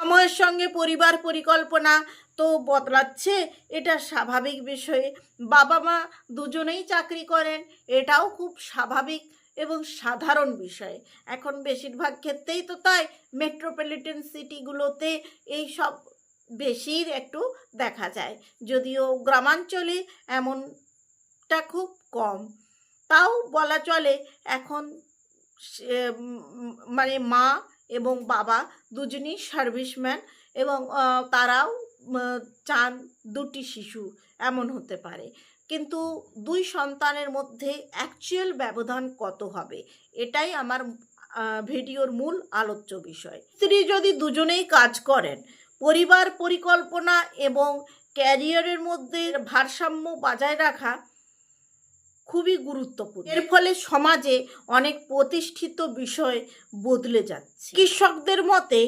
সময়ের সঙ্গে পরিবার পরিকল্পনা তো বদলাচ্ছে, এটা স্বাভাবিক বিষয়ে। বাবা মা দুজনেই চাকরি করেন, এটাও খুব স্বাভাবিক এবং সাধারণ বিষয়। এখন বেশিরভাগ ক্ষেত্রেই তো তাই, মেট্রোপলিটন সিটিগুলোতে এই সব বেশির একটু দেখা যায়। যদিও গ্রামাঞ্চলে এমনটা খুব কম। তাও বলা চলে, এখন মানে মা এবং বাবা দুজনই সার্ভিসম্যান এবং তারাও চান দুটি শিশু, এমন হতে পারে। কিন্তু দুই সন্তানের মধ্যে অ্যাকচুয়াল ব্যবধান কত হবে? এটাই আমার ভিডিওর মূল আলোচ্য বিষয়। স্ত্রী যদি দুজনেই কাজ করেন, পরিবার পরিকল্পনা এবং ক্যারিয়ারের মধ্যে ভারসাম্য বজায় রাখা খুবই গুরুত্বপূর্ণ। এর ফলে সমাজে অনেক প্রতিষ্ঠিত বিষয় বদলে যাচ্ছে। চিকিৎসকদের মতে,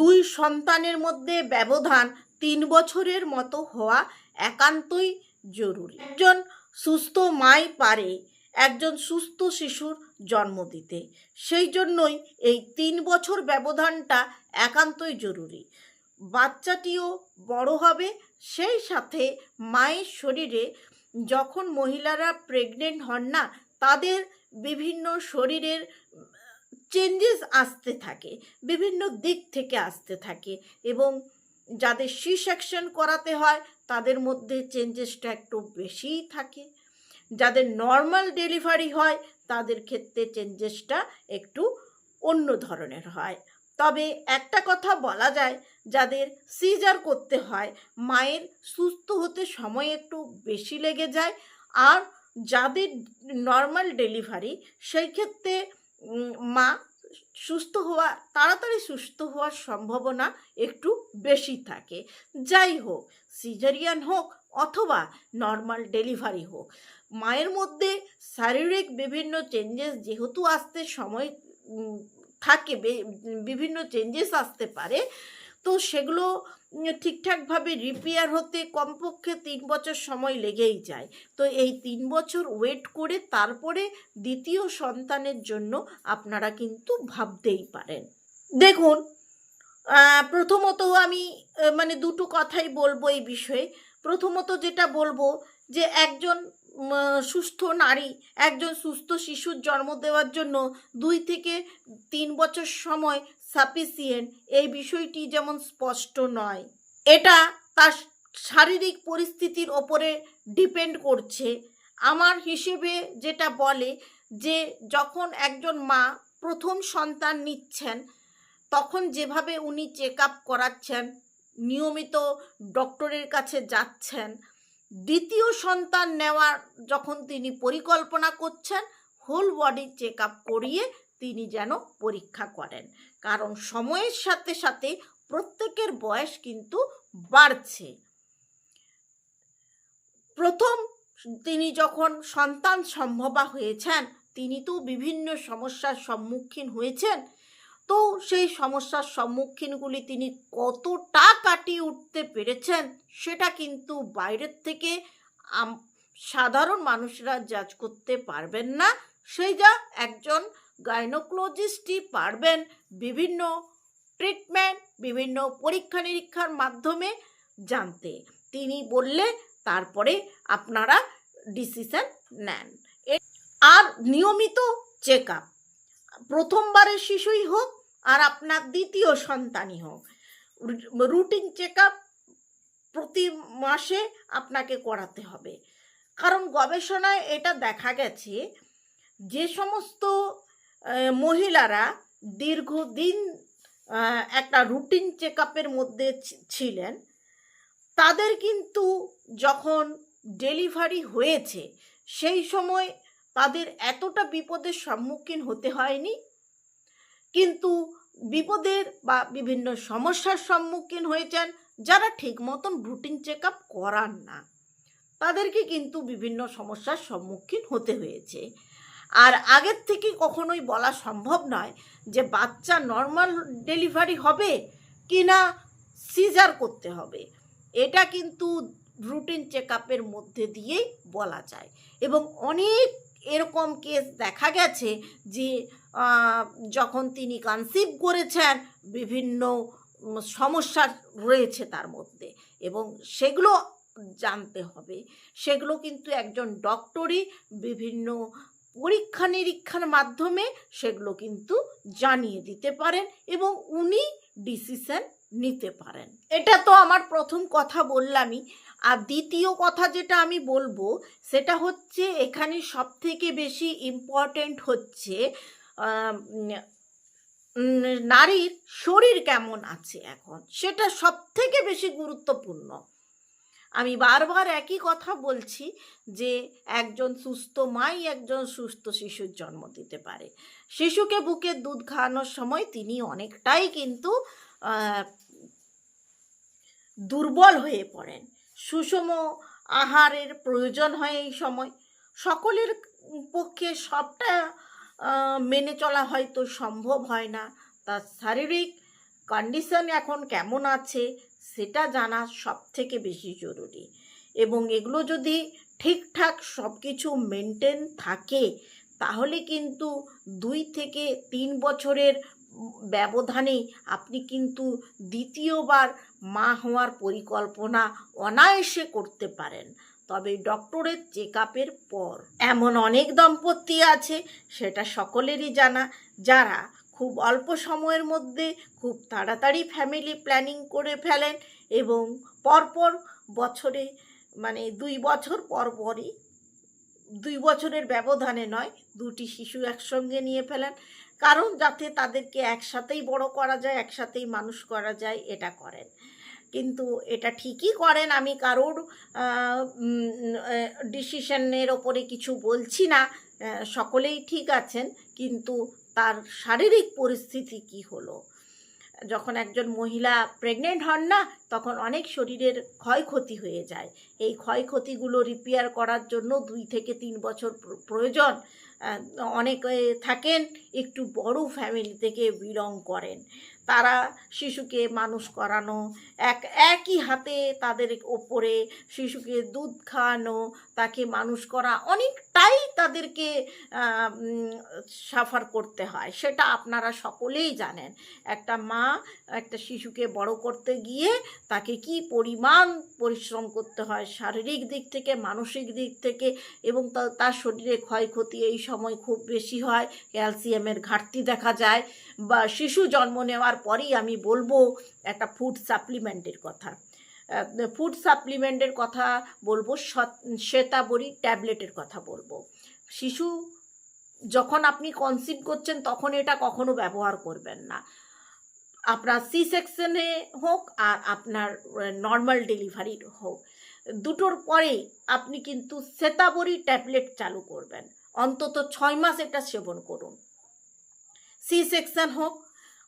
দুই সন্তানের মধ্যে ব্যবধান তিন বছরের মতো হওয়া একান্তই জরুরি। একজন সুস্থ মাই পারে, একজন সুস্থ শিশুর জন্ম দিতে। সেই জন্যই এই তিন বছর ব্যবধানটা একান্তই জরুরি। বাচ্চাটিও বড় হবে, সেই সাথে মায়ের শরীরে যখন মহিলারা প্রেগনেন্ট হন না, তাদের বিভিন্ন শরীরের চেঞ্জেস আসতে থাকে, বিভিন্ন দিক থেকে আসতে থাকে এবং যাদের সি সেকশন করাতে হয়, তাদের মধ্যে চেঞ্জেসটা একটু বেশিই থাকে। যাদের নর্মাল ডেলিভারি হয়, তাদের ক্ষেত্রে চেঞ্জেসটা একটু অন্য ধরনের হয়। তবে একটা কথা বলা যায়, যাদের সিজার করতে হয়, মায়ের সুস্থ হতে সময় একটু বেশি লেগে যায়, আর যাদের নর্মাল ডেলিভারি সেই ক্ষেত্রে মা সুস্থ হওয়া, তাড়াতাড়ি সুস্থ হওয়ার সম্ভাবনা একটু বেশি থাকে। যাই হোক সিজারিয়ান হোক অথবা নর্মাল ডেলিভারি হোক, মায়ের মধ্যে শারীরিক বিভিন্ন চেঞ্জেস যেহেতু আসতে সময় থাকে বিভিন্ন চেঞ্জেস আসতে পারে। তো সেগুলো ঠিকঠাকভাবে রিপেয়ার হতে কমপক্ষে তিন বছর সময় লেগেই যায়। তো এই তিন বছর ওয়েট করে তারপরে দ্বিতীয় সন্তানের জন্য আপনারা কিন্তু ভাবতেই পারেন। দেখুন প্রথমত আমি মানে দুটো কথাই বলব এই বিষয়ে। প্রথমত যেটা বলব যে একজন সুস্থ নারী, একজন সুস্থ শিশুর জন্ম দেওয়ার জন্য দুই থেকে তিন বছর সময় সাফিসিয়েন্ট এই বিষয়টি যেমন স্পষ্ট নয়। এটা তার শারীরিক পরিস্থিতির ওপরে ডিপেন্ড করছে। আমার হিসেবে যেটা বলে যে, যখন একজন মা প্রথম সন্তান নিচ্ছেন, তখন যেভাবে উনি চেক আপ করাচ্ছেন, নিয়মিত ডক্টরের কাছে যাচ্ছেন দ্বিতীয় সন্তান নেওয়ার যখন তিনি পরিকল্পনা করছেন হোল বডি চেক আপ করিয়ে তিনি যেন পরীক্ষা করেন। কারণ সময়ের সাথে সাথে প্রত্যেকের বয়স কিন্তু বাড়ছে। প্রথম তিনি যখন সন্তান সম্ভবা হয়েছেন, তিনি তো বিভিন্ন সমস্যার সম্মুখীন হয়েছেন সেই সমস্যার সম্মুখীনগুলি তিনি কতটা কাটিয়ে উঠতে পেরেছেন সেটা কিন্তু বাইরের থেকে সাধারণ মানুষরা জাজ করতে পারবেন না। সেই যা একজন গাইনোকোলজিস্টই পারবেন বিভিন্ন ট্রিটমেন্ট বিভিন্ন পরীক্ষা নিরীক্ষার মাধ্যমে জানতে। তিনি বললে, তারপরে আপনারা ডিসিশন নেন। আর নিয়মিত চেক আপ প্রথমবারের শিশুই হোক আর আপনার দ্বিতীয় সন্তানই হোক। রুটিন চেক প্রতি মাসে আপনাকে করাতে হবে। কারণ গবেষণায় এটা দেখা গেছে যে সমস্ত মহিলারা দীর্ঘদিন একটা রুটিন চেক মধ্যে ছিলেন, তাদের কিন্তু যখন ডেলিভারি হয়েছে, সেই সময় তাদের এতটা বিপদের সম্মুখীন হতে হয়নি কিন্তু বিপদের বা বিভিন্ন সমস্যার সম্মুখীন হয়েছেন যারা ঠিক মতন রুটিন চেক আপ করান না। তাদেরকে কিন্তু বিভিন্ন সমস্যার সম্মুখীন হতে হয়েছে। আর আগের থেকে কখনোই বলা সম্ভব নয় যে বাচ্চা নর্মাল ডেলিভারি হবে কি না সিজার করতে হবে। এটা কিন্তু রুটিন চেক আপের মধ্যে দিয়েই বলা যায়। এবং অনেক এরকম কেস দেখা গেছে যে যখন তিনি কনসিভ করেছেন, বিভিন্ন সমস্যা রয়েছে তার মধ্যে এবং সেগুলো জানতে হবে। সেগুলো কিন্তু একজন ডক্টরই বিভিন্ন পরীক্ষা নিরীক্ষার মাধ্যমে সেগুলো কিন্তু জানিয়ে দিতে পারেন এবং উনি ডিসিশন নিতে পারেন। এটা তো আমার প্রথম কথা বললামই। আর দ্বিতীয় কথা যেটা আমি বলব, সেটা হচ্ছে এখানে সব থেকে বেশি ইম্পর্টেন্ট হচ্ছে নারীর শরীর কেমন আছে এখন? সেটা সব থেকে বেশি গুরুত্বপূর্ণ। আমি বারবার একই কথা বলছি যে একজন সুস্থ মাই একজন সুস্থ শিশুর জন্ম দিতে পারে। শিশুকে বুকের দুধ খাওয়ানোর সময় তিনি অনেকটাই কিন্তু দুর্বল হয়ে পড়েন। সুষম আহারের প্রয়োজন হয় এই সময়। সকলের পক্ষে সবটা মেনে চলা হয়তো সম্ভব হয় না। তার শারীরিক কন্ডিশন এখন কেমন আছে সেটা জানা সব থেকে বেশি জরুরি। এবং এগুলো যদি ঠিকঠাক সব কিছু মেনটেন থাকে, তাহলে কিন্তু দুই থেকে তিন বছরের ব্যবধানে আপনি কিন্তু দ্বিতীয়বার মা হওয়ার পরিকল্পনা অনায়াসে করতে পারেন। তবে ডক্টরের চেক আপের পর এমন অনেক দম্পতি আছে, সেটা সকলেরই জানা। যারা খুব অল্প সময়ের মধ্যে খুব তাড়াতাড়ি ফ্যামিলি প্ল্যানিং করে ফেলেন এবং পরপর বছরে মানে দুই বছর পর পরই দুই বছরের ব্যবধানে নয়, দুটি শিশু একসঙ্গে নিয়ে ফেলেন। কারণ যাতে তাদেরকে একসাথেই বড় করা যায়, একসাথেই মানুষ করা যায়, এটা করেন। কিন্তু এটা ঠিকই করেন। আমি কারোর ডিসিশনের ওপরে কিছু বলছি না সকলেই ঠিক আছেন, কিন্তু তার শারীরিক পরিস্থিতি কি হলো? যখন একজন মহিলা প্রেগনেন্ট হন না, তখন অনেক শরীরের ক্ষয়ক্ষতি হয়ে যায়। এই ক্ষয়ক্ষতিগুলো রিপেয়ার করার জন্য দুই থেকে তিন বছর প্রয়োজন। অনেকে থাকেন, একটু বড় ফ্যামিলি থেকে বিলং করেন। তারা শিশুকে মানুষ করানো এক একই হাতে তাদের ওপরে শিশুকে দুধ খাওয়ানো তাকে মানুষ করা অনেকটাই তাদেরকে সাফার করতে হয়। সেটা আপনারা সকলেই জানেন। একটা মা একটা শিশুকে বড় করতে গিয়ে তাকে কি পরিমাণ পরিশ্রম করতে হয় শারীরিক দিক থেকে, মানসিক দিক থেকে এবং তার শরীরে ক্ষয়ক্ষতি এই সময় খুব বেশি হয়। ক্যালসিয়ামের ঘাটতি দেখা যায়। বা শিশু জন্ম নেওয়ার পরেই আমি বলব একটা ফুড সাপ্লিমেন্টের কথা। ফুড সাপ্লিমেন্টের কথা বলব শ্বেতাবরী ট্যাবলেটের কথা বলব। শিশু যখন আপনি কনসিভ করছেন, তখন এটা কখনো ব্যবহার করবেন না। আপনার সি সেকশনে হোক আর আপনার নর্মাল ডেলিভারির হোক। দুটোর পরে আপনি কিন্তু শ্বেতাবরী ট্যাবলেট চালু করবেন। অন্তত ছয় মাস এটা সেবন করুন। সি সেকশন হোক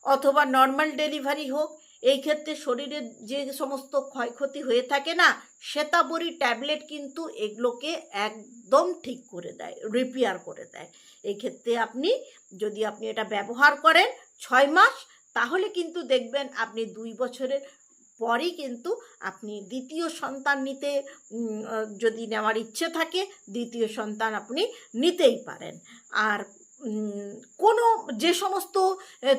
অথবা নর্মাল ডেলিভারি হোক এই ক্ষেত্রে শরীরের যে সমস্ত ক্ষয়ক্ষতি হয়ে থাকে না, শ্বেতাবরী ট্যাবলেট কিন্তু এগুলোকে একদম ঠিক করে দেয় রিপেয়ার করে দেয়। এই ক্ষেত্রে আপনি যদি আপনি এটা ব্যবহার করেন ছয় মাস, তাহলে কিন্তু দেখবেন আপনি দুই বছরের পরই কিন্তু আপনি দ্বিতীয় সন্তান নিতে যদি নেওয়ার ইচ্ছে থাকে, দ্বিতীয় সন্তান আপনি নিতেই পারেন। আর কোনো যে সমস্ত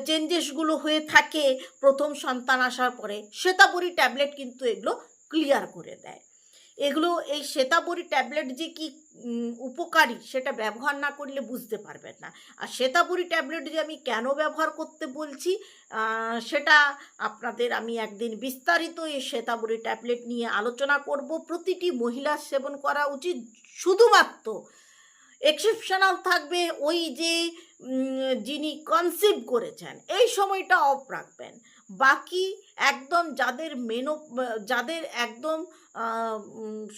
চেঞ্জেসগুলো হয়ে থাকে প্রথম সন্তান আসার পরে, শ্বেতাবরী ট্যাবলেট কিন্তু এগুলো ক্লিয়ার করে দেয়। এগুলো, এই শ্বেতাবরী ট্যাবলেট যে কি উপকারী সেটা ব্যবহার না করলে বুঝতে পারবেন না। আর শ্বেতাবরী ট্যাবলেট যে আমি কেন ব্যবহার করতে বলছি সেটা আপনাদের আমি একদিন বিস্তারিত এই শ্বেতাবরী ট্যাবলেট নিয়ে আলোচনা করব। প্রতিটি মহিলার সেবন করা উচিত শুধুমাত্র এক্সেপশনাল থাকবে, ওই যে যিনি কনসিভ করেছেন, এই সময়টা অফ রাখবেন। বাকি একদম যাদের মেনো, যাদের একদম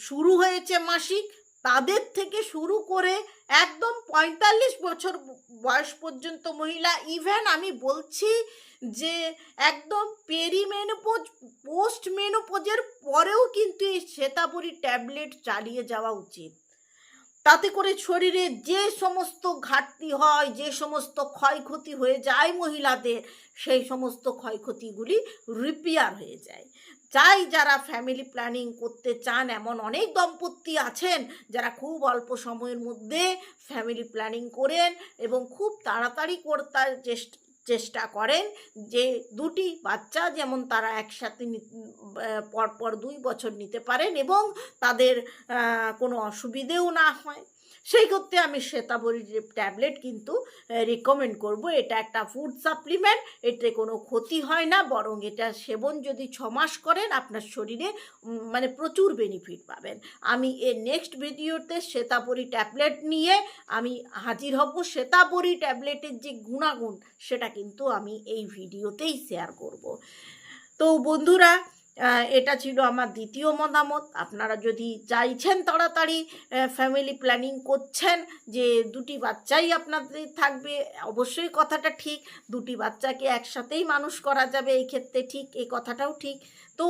শুরু হয়েছে মাসিক, তাদের থেকে শুরু করে একদম পঁয়তাল্লিশ বছর বয়স পর্যন্ত মহিলা ইভেন আমি বলছি যে, একদম পেরিমেনোপোজ পোস্ট মেনোপোজের পরেও কিন্তু এই শ্বেতাবরী ট্যাবলেট চালিয়ে যাওয়া উচিত। তাতে করে শরীরে যে সমস্ত ঘাটতি হয়, যে সমস্ত ক্ষয়ক্ষতি হয়ে যায় মহিলাদের, সেই সমস্ত ক্ষয়ক্ষতিগুলি রিপেয়ার হয়ে যায়। চাই যারা ফ্যামিলি প্ল্যানিং করতে চান, এমন অনেক দম্পতি আছেন যারা খুব অল্প সময়ের মধ্যে ফ্যামিলি প্ল্যানিং করেন এবং খুব তাড়াতাড়ি করতে চেষ্টা চেষ্টা করেন যে দুটি বাচ্চা যেমন তারা একসাথে পরপর দুই বছর নিতে পারেন এবং তাদের কোনো অসুবিধেও না হয়। সেই ক্ষেত্রে আমি শ্বেতাবরীর ট্যাবলেট কিন্তু রেকমেন্ড করব। এটা একটা ফুড সাপ্লিমেন্ট এতে কোনো ক্ষতি হয় না, বরং এটা সেবন যদি ছ মাস করেন, আপনার শরীরে মানে প্রচুর বেনিফিট পাবেন। আমি এর নেক্সট ভিডিওতে শ্বেতাবরী ট্যাবলেট নিয়ে আমি হাজির হব। শ্বেতাবরী ট্যাবলেটের যে গুণাগুণ, সেটা কিন্তু আমি এই ভিডিওতেই শেয়ার করব। তো বন্ধুরা এটা ছিল আমার দ্বিতীয় মতামত। আপনারা যদি চাইছেন তাড়াতাড়ি ফ্যামিলি প্ল্যানিং করছেন যে দুটি বাচ্চাই আপনাদের থাকবে, অবশ্যই কথাটা ঠিক। দুটি বাচ্চাকে একসাথেই মানুষ করা যাবে এই ক্ষেত্রে ঠিক, এই কথাটাও ঠিক। তো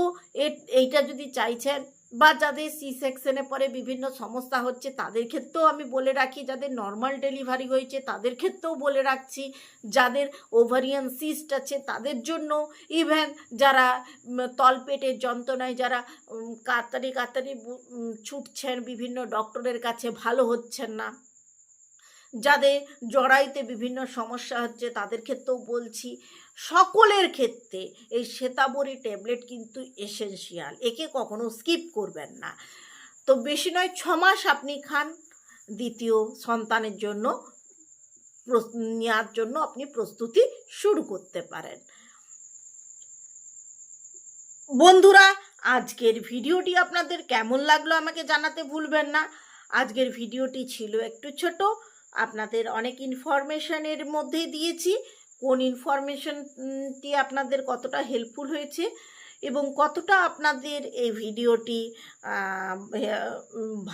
এইটা যদি চাইছেন বা যাদের সি সেকশনে পরে বিভিন্ন সমস্যা হচ্ছে তাদের ক্ষেত্রেও আমি বলে রাখি, যাদের নর্মাল ডেলিভারি হয়েছে তাদের ক্ষেত্রেও বলে রাখছি, যাদের ওভারিয়ান সিস্ট আছে তাদের জন্য ইভেন যারা তলপেটের যন্ত্রণায় যারা কাতারি কাতারি ছুটছেন বিভিন্ন ডক্টরের কাছে ভালো হচ্ছেন না। যাদের জড়াইতে বিভিন্ন সমস্যা হচ্ছে তাদের ক্ষেত্রেও বলছি, সকলের ক্ষেত্রে এই শ্বেতাবরী ট্যাবলেট কিন্তু এসেনশিয়াল একে কখনো স্কিপ করবেন না। তো বেশি নয়, ছ মাস আপনি খান, দ্বিতীয় সন্তানের জন্য নেওয়ার জন্য আপনি প্রস্তুতি শুরু করতে পারেন। বন্ধুরা, আজকের ভিডিওটি আপনাদের কেমন লাগল আমাকে জানাতে ভুলবেন না। আজকের ভিডিওটি ছিল একটু ছোট আপনাদের অনেক ইনফরমেশনের মধ্যে দিয়েছি। কোন ইনফরমেশনটি আপনাদের কতটা হেল্পফুল হয়েছে এবং কতটা আপনাদের এই ভিডিওটি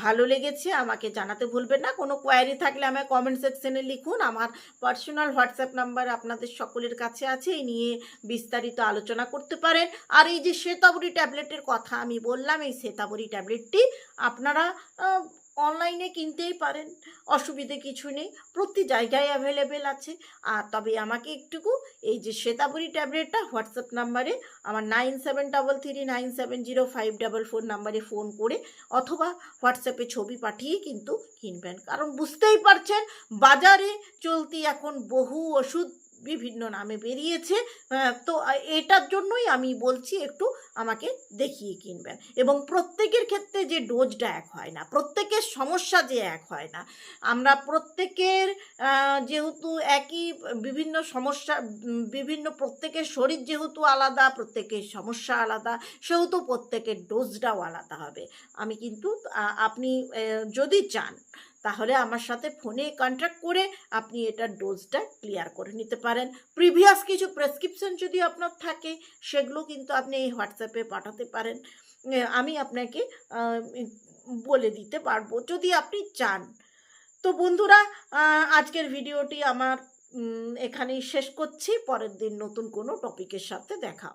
ভালো লেগেছে আমাকে জানাতে ভুলবেন না। কোনো কোয়ারি থাকলে আমায় কমেন্ট সেকশনে লিখুন। আমার পার্সোনাল হোয়াটসঅ্যাপ নাম্বার আপনাদের সকলের কাছে আছে। এই নিয়ে বিস্তারিত আলোচনা করতে পারেন। আর এই যে শ্বেতাবরী ট্যাবলেটের কথা আমি বললাম, এই শ্বেতাবরী ট্যাবলেটটি আপনারা অনলাইনে কিনতেই পারেন। অসুবিধে কিছু নেই, প্রতি জায়গায় অ্যাভেলেবেল আছে। আর তবে আমাকে একটুকু এই যে শ্বেতাবরী ট্যাবলেটটা, হোয়াটসঅ্যাপ নাম্বারে আমার nine seven double three nine seven zero five double four নাম্বারে ফোন করে অথবা হোয়াটসঅ্যাপে ছবি পাঠিয়ে কিন্তু কিনবেন। কারণ বুঝতেই পারছেন, বাজারে চলতি এখন বহু ওষুধ বিভিন্ন নামে বেরিয়েছে আহ, তো এটার জন্যই আমি বলছি একটু আমাকে দেখিয়ে কিনবেন। এবং প্রত্যেকের ক্ষেত্রে যে ডোজটা এক হয় না প্রত্যেকের সমস্যা যে এক হয় না আমরা প্রত্যেকের যেহেতু একই বিভিন্ন সমস্যা বিভিন্ন প্রত্যেকের শরীর যেহেতু আলাদা প্রত্যেকের সমস্যা আলাদা সেহেতু প্রত্যেকের ডোজটাও আলাদা হবে। আমি কিন্তু আপনি যদি চান তাহলে আমার সাথে ফোনে কন্ট্যাক্ট করে আপনি এটার ডোজটা ক্লিয়ার করে নিতে পারেন। প্রিভিয়াস কিছু প্রেসক্রিপশন যদি আপনার থাকে, সেগুলো কিন্তু আপনি এই হোয়াটসঅ্যাপে পাঠাতে পারেন। আমি আপনাকে বলে দিতে পারব, যদি আপনি চান। তো বন্ধুরা আজকের ভিডিওটি আমার এখানেই শেষ করছি। পরের দিন নতুন কোনো টপিকের সাথে দেখা